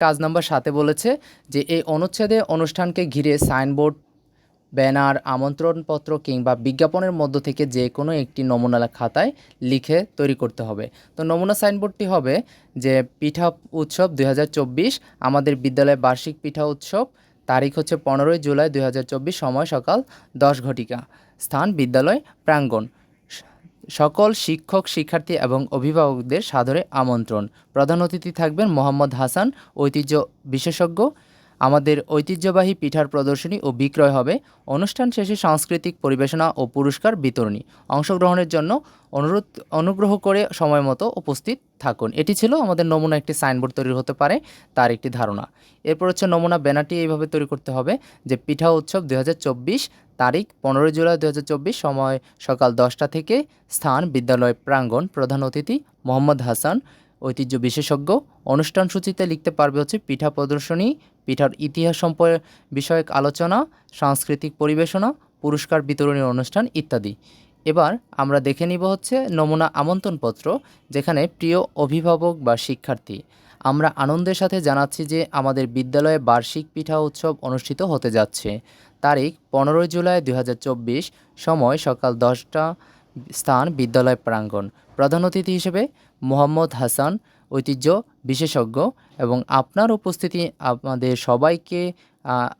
কাজ নাম্বার সাথে বলেছে যে, এই অনুচ্ছেদে অনুষ্ঠানকে ঘিরে সাইনবোর্ড, ব্যানার, আমন্ত্রণপত্র কিংবা বিজ্ঞাপনের মধ্য থেকে যে কোনো একটি নমুনা খাতায় লিখে তৈরি করতে হবে। তো নমুনা সাইনবোর্ডটি হবে যে, পিঠা উৎসব দুই হাজার চব্বিশ, আমাদের বিদ্যালয়ে বার্ষিক পিঠা উৎসব, তারিখ হচ্ছে পনেরোই জুলাই দুই হাজার চব্বিশ, সময় সকাল দশ ঘটিকা। স্থান, বিদ্যালয়, প্রাঙ্গণ। সকল শিক্ষক শিক্ষার্থী এবং অভিভাবকদের সাদরে আমন্ত্রণ। প্রধান অতিথি থাকবেন মোহাম্মদ হাসান ঐতিহ্য বিশেষজ্ঞ আমাদের ঐতিহ্যবাহী পিঠার প্রদর্শনী ও বিক্রয় হবে। অনুষ্ঠান শেষে সাংস্কৃতিক পরিবেশনা ও পুরস্কার বিতরণী। অংশগ্রহণের জন্য অনুরোধ, অনুগ্রহ করে সময় মতো উপস্থিত থাকুন। এটি ছিল আমাদের নমুনা একটি সাইনবোর্ড তৈরি হতে পারে, তার একটি ধারণা। এরপর হচ্ছে নমুনা ব্যানারটি এইভাবে তৈরি করতে হবে যে পিঠা উৎসব দু হাজার চব্বিশ তারিখ পনেরোই জুলাই দু হাজার চব্বিশ সময় সকাল দশটা থেকে স্থান বিদ্যালয় প্রাঙ্গণ প্রধান অতিথি মোহাম্মদ হাসান ঐতিহ্য বিশেষজ্ঞ। অনুষ্ঠান সূচিতে লিখতে পারবে হচ্ছে পিঠা প্রদর্শনী, পিঠার ইতিহাস সম্পর্কে বিষয়ক আলোচনা, সাংস্কৃতিক পরিবেশনা, পুরস্কার বিতরণী অনুষ্ঠান ইত্যাদি। এবার আমরা দেখে নিব হচ্ছে নমুনা আমন্ত্রণপত্র যেখানে প্রিয় অভিভাবক বা শিক্ষার্থী। আমরা আনন্দের সাথে জানাচ্ছি যে আমাদের বিদ্যালয়ে বার্ষিক পিঠা উৎসব অনুষ্ঠিত হতে যাচ্ছে। তারিখ পনেরোই জুলাই দু হাজার চব্বিশ, সময় সকাল দশটা স্থান বিদ্যালয় প্রাঙ্গণ। প্রধান অতিথি হিসেবে মোহাম্মদ হাসান, ঐতিহ্য বিশেষজ্ঞ এবং আপনার উপস্থিতি আমাদের সবাইকে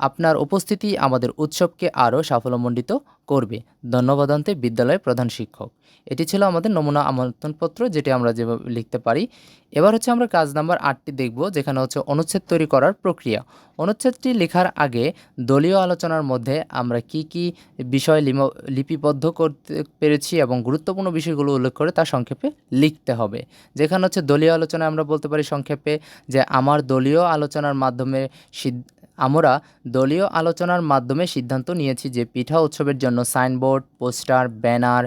আপনার উপস্থিতি আমাদের উৎসবকে আরও সাফল্যমণ্ডিত করবে। ধন্যবাদান্তে বিদ্যালয়ের প্রধান শিক্ষক। এটি ছিল আমাদের নমুনা আমন্ত্রণপত্র, যেটি আমরা যেভাবে লিখতে পারি। এবার হচ্ছে আমরা কাজ নাম্বার আটটি দেখব, যেখানে হচ্ছে অনুচ্ছেদ তৈরি করার প্রক্রিয়া। অনুচ্ছেদটি লেখার আগে দলীয় আলোচনার মধ্যে আমরা কি কি বিষয় লিপিবদ্ধ করতে পেরেছি এবং গুরুত্বপূর্ণ বিষয়গুলো উল্লেখ করে তা সংক্ষেপে লিখতে হবে। যেখানে হচ্ছে দলীয় আলোচনায় আমরা বলতে পারি সংক্ষেপে যে আমার দলীয় আলোচনার মাধ্যমে আমরা দলীয় আলোচনার মাধ্যমে সিদ্ধান্ত নিয়েছি যে পিঠা উৎসবের জন্য সাইনবোর্ড, পোস্টার, ব্যানার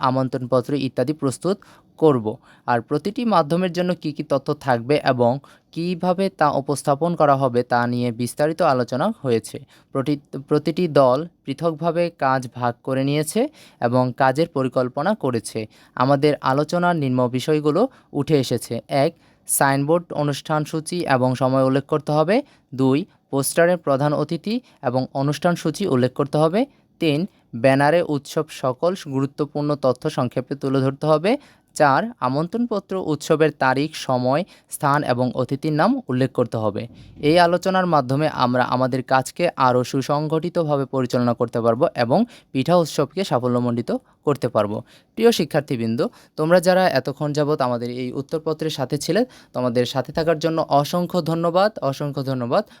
আমন্ত্রণপত্র ইত্যাদি প্রস্তুত করব। আর প্রতিটি মাধ্যমের জন্য কি কি তথ্য থাকবে এবং কীভাবে তা উপস্থাপন করা হবে তা নিয়ে বিস্তারিত আলোচনা হয়েছে। প্রতি- প্রতিটি দল পৃথকভাবে কাজ ভাগ করে নিয়েছে এবং কাজের পরিকল্পনা করেছে। আমাদের আলোচনার নিম্ন বিষয়গুলো উঠে এসেছে। এক, সাইনবোর্ড অনুষ্ঠান সূচি এবং সময় উল্লেখ করতে হবে। দুই পোস্টারের প্রধান অতিথি এবং অনুষ্ঠান সূচি উল্লেখ করতে হবে। তিন, ব্যানারে উৎসব সকল গুরুত্বপূর্ণ তথ্য সংক্ষেপে তুলে ধরতে হবে। চার, আমন্ত্রণপত্র উৎসবের তারিখ, সময়, স্থান এবং অতিথির নাম উল্লেখ করতে হবে। এই আলোচনার মাধ্যমে আমরা আমাদের কাজকে আরও সুসংগঠিতভাবে পরিচালনা করতে পারব এবং পিঠা উৎসবকে সাফল্যমণ্ডিত করতে পারব। প্রিয় শিক্ষার্থীবৃন্দ, তোমরা যারা এতক্ষণ যাবৎ আমাদের এই উত্তরপত্রের সাথে ছিলে, তোমাদের সাথে থাকার জন্য অসংখ্য ধন্যবাদ অসংখ্য ধন্যবাদ।